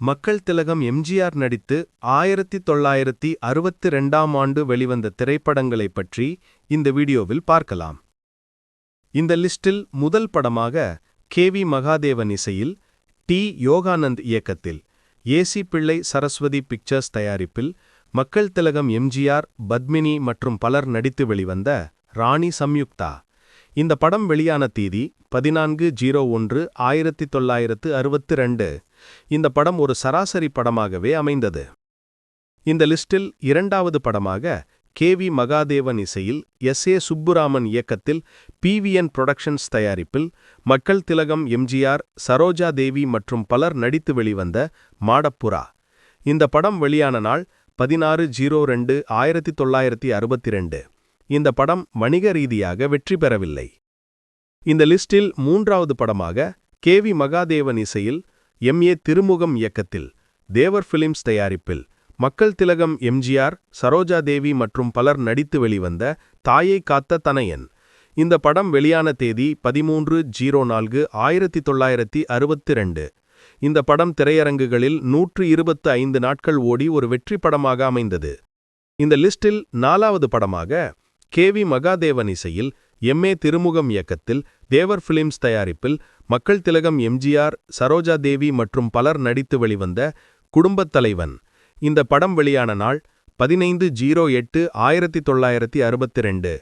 மக்கள் திலகம் எம்ஜிஆர் நடித்து ஆயிரத்தி தொள்ளாயிரத்தி அறுபத்தி ரெண்டாம் ஆண்டு வெளிவந்த திரைப்படங்களைப் பற்றி இந்த வீடியோவில் பார்க்கலாம். இந்த லிஸ்டில் முதல் படமாக கே வி மகாதேவன் இசையில் டி யோகானந்த் இயக்கத்தில் ஏசி பிள்ளை சரஸ்வதி பிக்சர்ஸ் தயாரிப்பில் மக்கள் திலகம் எம்ஜிஆர் பத்மினி மற்றும் பலர் நடித்து வெளிவந்த ராணி சம்யுக்தா. இந்த படம் வெளியான தேதி பதினான்கு ஜீரோ ஒன்று ஆயிரத்தி தொள்ளாயிரத்து அறுபத்தி ரெண்டு இந்த படம் ஒரு சராசரி படமாகவே அமைந்தது. இந்த லிஸ்டில் இரண்டாவது படமாக கே வி மகாதேவன் இசையில் எஸ் ஏ சுப்புராமன் இயக்கத்தில் பிவிஎன் புரொடக்ஷன்ஸ் தயாரிப்பில் மக்கள் திலகம் எம்ஜிஆர் சரோஜா தேவி மற்றும் பலர் நடித்து வெளிவந்த மாடப்புறா. இந்த படம் வெளியான நாள் பதினாறு ஜீரோ ரெண்டு ஆயிரத்தி தொள்ளாயிரத்தி அறுபத்தி ரெண்டு இந்த படம் வணிக ரீதியாக வெற்றி பெறவில்லை. இந்த லிஸ்டில் மூன்றாவது படமாக கே வி மகாதேவன் இசையில் எம். ஏ. திருமுகம் இயக்கத்தில் தேவர் பிலிம்ஸ் தயாரிப்பில் மக்கள் திலகம் எம்ஜிஆர் சரோஜா தேவி மற்றும் பலர் நடித்து வெளிவந்த தாயை காத்த தனையன். இந்த படம் வெளியான தேதி பதிமூன்று ஜீரோ நான்கு ஆயிரத்தி தொள்ளாயிரத்தி அறுபத்தி ரெண்டு இந்த படம் திரையரங்குகளில் நூற்று இருபத்து ஐந்து நாட்கள் ஓடி ஒரு வெற்றி படமாக அமைந்தது. இந்த லிஸ்டில் நாலாவது படமாக கே. வி. மகாதேவன் இசையில் எம் ஏ திருமுகம் இயக்கத்தில் தேவர் பிலிம்ஸ் தயாரிப்பில் மக்கள் திலகம் எம்ஜிஆர் சரோஜா தேவி மற்றும் பலர் நடித்து வெளிவந்த குடும்பத் தலைவன். இந்த படம் வெளியான நாள் பதினைந்து ஜீரோ எட்டு ஆயிரத்தி தொள்ளாயிரத்தி அறுபத்தி ரெண்டு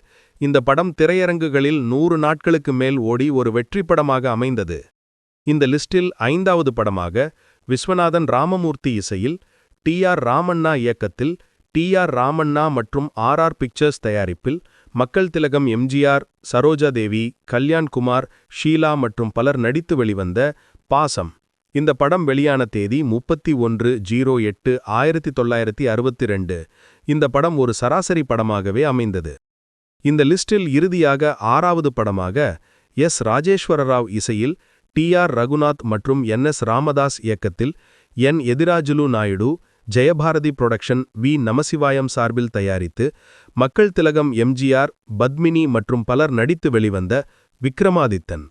இந்த படம் திரையரங்குகளில் நூறு நாட்களுக்கு மேல் ஓடி ஒரு வெற்றி படமாக அமைந்தது. இந்த லிஸ்டில் ஐந்தாவது படமாக விஸ்வநாதன் ராமமூர்த்தி இசையில் டி ஆர் ராமண்ணா இயக்கத்தில் டி ஆர் ராமண்ணா மற்றும் ஆர் ஆர் பிக்சர்ஸ் தயாரிப்பில் மக்கள் திலகம் எம்ஜிஆர் சரோஜா தேவி கல்யாண்குமார் ஷீலா மற்றும் பலர் நடித்து வெளிவந்த பாசம். இந்த படம் வெளியான தேதி முப்பத்தி ஒன்று ஜீரோ எட்டு ஆயிரத்தி தொள்ளாயிரத்தி அறுபத்தி ரெண்டு. இந்த படம் ஒரு சராசரி படமாகவே அமைந்தது. இந்த லிஸ்டில் இறுதியாக ஆறாவது படமாக எஸ். ராஜேஸ்வர ராவ் இசையில் டி. ஆர். ரகுநாத் மற்றும் என். எஸ். ராமதாஸ் இயக்கத்தில் N. Ethirajulu Naidu Jayabharathi production V Namasivayam சார்பில் தயாரித்து மக்கள் திலகம் எம்ஜிஆர் பத்மினி மற்றும் பலர் நடித்து வெளிவந்த விக்ரமாதித்தன்.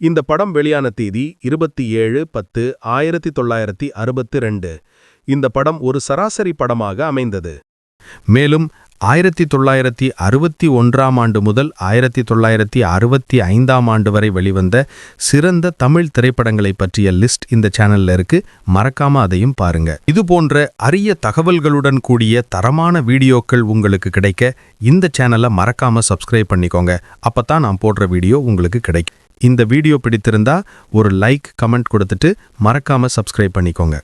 இந்த படம் வெளியான தேதி இருபத்தி ஏழு பத்து ஆயிரத்தி தொள்ளாயிரத்தி அறுபத்தி ரெண்டு. இந்த படம் ஒரு சராசரி படமாக அமைந்தது. மேலும் ஆயிரத்தி தொள்ளாயிரத்தி அறுபத்தி ஒன்றாம் ஆண்டு முதல் ஆயிரத்தி தொள்ளாயிரத்தி அறுபத்தி ஐந்தாம் ஆண்டு வரை வெளிவந்த சிறந்த தமிழ் திரைப்படங்களை பற்றிய லிஸ்ட் இந்த சேனல்ல இருக்கு. மறக்காம அதையும் பாருங்க. இது போன்ற அரிய தகவல்களுடன் கூடிய தரமான வீடியோக்கள் உங்களுக்கு கிடைக்க இந்த சேனலை மறக்காம சப்ஸ்கிரைப் பண்ணிக்கோங்க. அப்பதான் நான் போடுற வீடியோ உங்களுக்கு கிடைக்கும். இந்த வீடியோ பிடித்திருந்தா ஒரு லைக் கமெண்ட் கொடுத்துட்டு மறக்காம சப்ஸ்கிரைப் பண்ணிக்கோங்க.